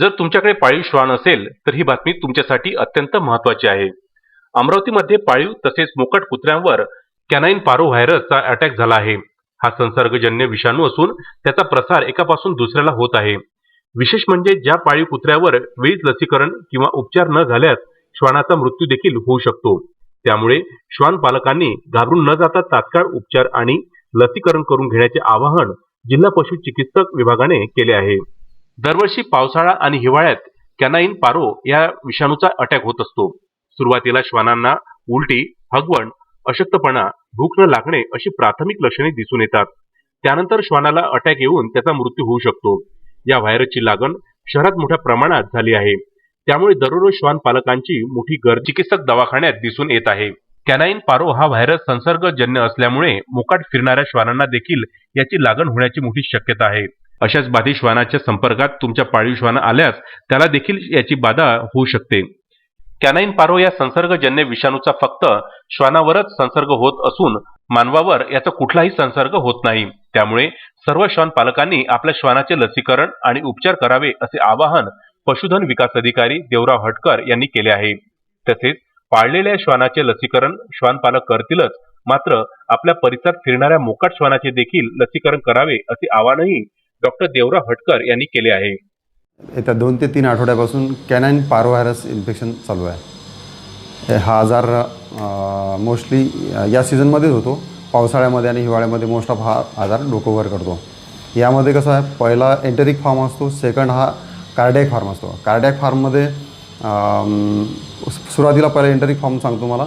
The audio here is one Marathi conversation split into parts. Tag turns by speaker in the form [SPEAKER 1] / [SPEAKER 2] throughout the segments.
[SPEAKER 1] जर तुमच्याकडे पाळीव श्वान असेल तर ही बातमी तुमच्यासाठी अत्यंत महत्वाची आहे. अमरावतीमध्ये पाळीव तसेच मोकट कुत्र्यांवर कॅनाईन पारो व्हायरसचा अटॅक झाला आहे. हा संसर्गजन्य विषाणू असून त्याचा प्रसार एकापासून दुसऱ्याला होत आहे. विशेष म्हणजे ज्या पाळीव कुत्र्यावर वेळीच लसीकरण किंवा उपचार न झाल्यास श्वानाचा मृत्यू देखील होऊ शकतो. त्यामुळे श्वान पालकांनी घाबरून न जाता तात्काळ उपचार आणि लसीकरण करून घेण्याचे आवाहन जिल्हा पशु चिकित्सक विभागाने केले आहे. दरवर्षी पावसाळा आणि हिवाळ्यात कॅनाईन पारो या विषाणूचा अटॅक होत असतो. सुरुवातीला श्वानांना उलटी हगवण अशक्तपणा भूक न लागणे अशी प्राथमिक लक्षणे दिसून येतात. त्यानंतर श्वानाला अटॅक येऊन त्याचा मृत्यू होऊ शकतो. या व्हायरसची लागण शहरात मोठ्या प्रमाणात झाली आहे. त्यामुळे दररोज श्वान पालकांची मोठी गर्दी चिकित्सक दवाखान्यात दिसून येत आहे. कॅनाईन पारो हा व्हायरस संसर्गजन्य असल्यामुळे मोकाट फिरणाऱ्या श्वानांना देखील याची लागण होण्याची मोठी शक्यता आहे. अशाच बाधित श्वानाच्या संपर्कात तुमच्या पाळीव श्वान आल्यास त्याला देखील याची बाधा होऊ शकते. कॅनाईन पारो या संसर्गजन्य विषाणूचा फक्त श्वानावरच संसर्ग होत असून मानवावर याचा कुठलाही संसर्ग होत नाही. त्यामुळे सर्व श्वान पालकांनी आपल्या श्वानाचे लसीकरण आणि उपचार करावे असे आवाहन पशुधन विकास अधिकारी देवराव हटकर यांनी केले आहे. तसेच पाळलेल्या श्वानाचे लसीकरण श्वान पालक करतीलच मात्र आपल्या परिसरात फिरणाऱ्या मोकाट श्वानाचे देखील लसीकरण करावे असे आवाहनही डॉक्टर देवराव हटकर यांनी केले आहे.
[SPEAKER 2] येत्या दोन ते तीन आठवड्यापासून कॅनाईन पारो व्हायरस इन्फेक्शन चालू आहे. हा आजार मोस्टली या सीझनमध्येच होतो. पावसाळ्यामध्ये आणि हिवाळ्यामध्ये मोस्ट ऑफ हा आजार डोकोवर करतो. यामध्ये कसं आहे पहिला एंटेरिक फॉर्म असतो सेकंड हा कार्डियक फार्म असतो. कार्डियक फार्ममध्ये सुरुवातीला पहिला एंटेरिक फॉर्म सांगतो मला.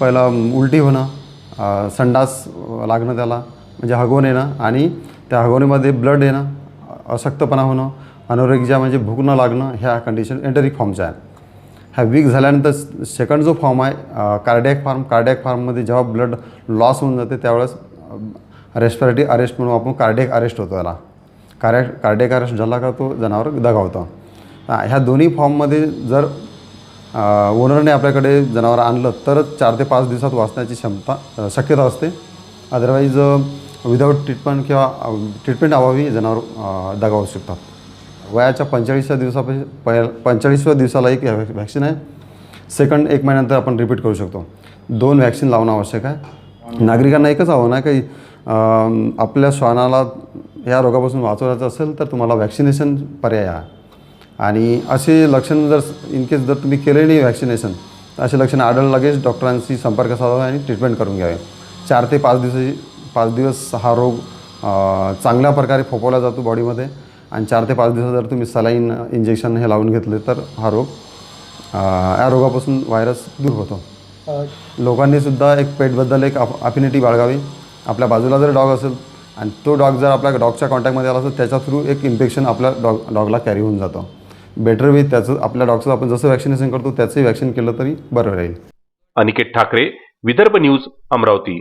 [SPEAKER 2] पहिला उलटी होणं संडास लागणं त्याला म्हणजे हगवण येणं आणि त्या हगवणीमध्ये ब्लड येणं अशक्तपणा होणं अनारोग्य म्हणजे भूक न लागणं ह्या कंडिशन एंटरिक फॉर्मच्या आहे ह्या वीक झाल्यानंतर सेकंड जो फॉर्म आहे कार्डियक फार्म कार्डियक फॉर्ममध्ये जेव्हा ब्लड लॉस होऊन जाते त्यावेळेस रेस्पिरेटरी अरेस्ट म्हणून आपण कार्डियक अरेस्ट होतो त्याला कार्डियक कार्डियक अरेस्ट झाला का तो जनावर दगावतं. ह्या दोन्ही फॉर्ममध्ये जर ओनरने आपल्याकडे जनावर आणलं तरच चार ते पाच दिवसात वाचण्याची क्षमता शक्यता असते. अदरवाईज विदाऊट ट्रीटमेंट किंवा ट्रीटमेंट अभावी जनावर दगावू शकतात वयाच्या पंचेचाळीसव्या दिवसापासून पहि पंचेचाळीसव्या दिवसाला एक व्हॅक्सिन आहे. सेकंड एक महिन्यानंतर आपण रिपीट करू शकतो. दोन व्हॅक्सिन लावणं आवश्यक आहे. नागरिकांना एकच आव्हान आहे की आपल्या श्वानाला या रोगापासून वाचवायचं असेल तर तुम्हाला व्हॅक्सिनेशन पर्याय आहे. आणि असे लक्षण जर इन केस जर तुम्ही केले नाही व्हॅक्सिनेशन तर असे लक्षण आढळलं लगेच डॉक्टरांशी संपर्क साधावा आणि ट्रीटमेंट करून घ्यावे. चार ते पाच दिवसाची पाच दिवस हा रोग चांगल्या प्रकारे फोपवला जातो बॉडीमध्ये आणि चार ते पाच दिवस जर तुम्ही सलाईन इंजेक्शन हे लावून घेतले तर हा रोग या रोगापासून व्हायरस दूर होतो. लोकांनी सुद्धा एक पेटबद्दल एक अफिनिटी बाळगावी. आपल्या बाजूला जर डॉग असेल आणि तो डॉग जर आपल्या डॉगच्या कॉन्टॅक्टमध्ये आला असेल त्याच्या थ्रू एक इन्फेक्शन आपल्या डॉग डॉगला कॅरी होऊन जातं. बेटर वे त्याचं आपल्या डॉगचं आपण जसं वॅक्सिनेशन करतो त्याचंही वॅक्सिन केलं तरी बरं राहील.
[SPEAKER 1] अनिकेत ठाकरे विदर्भ न्यूज अमरावती.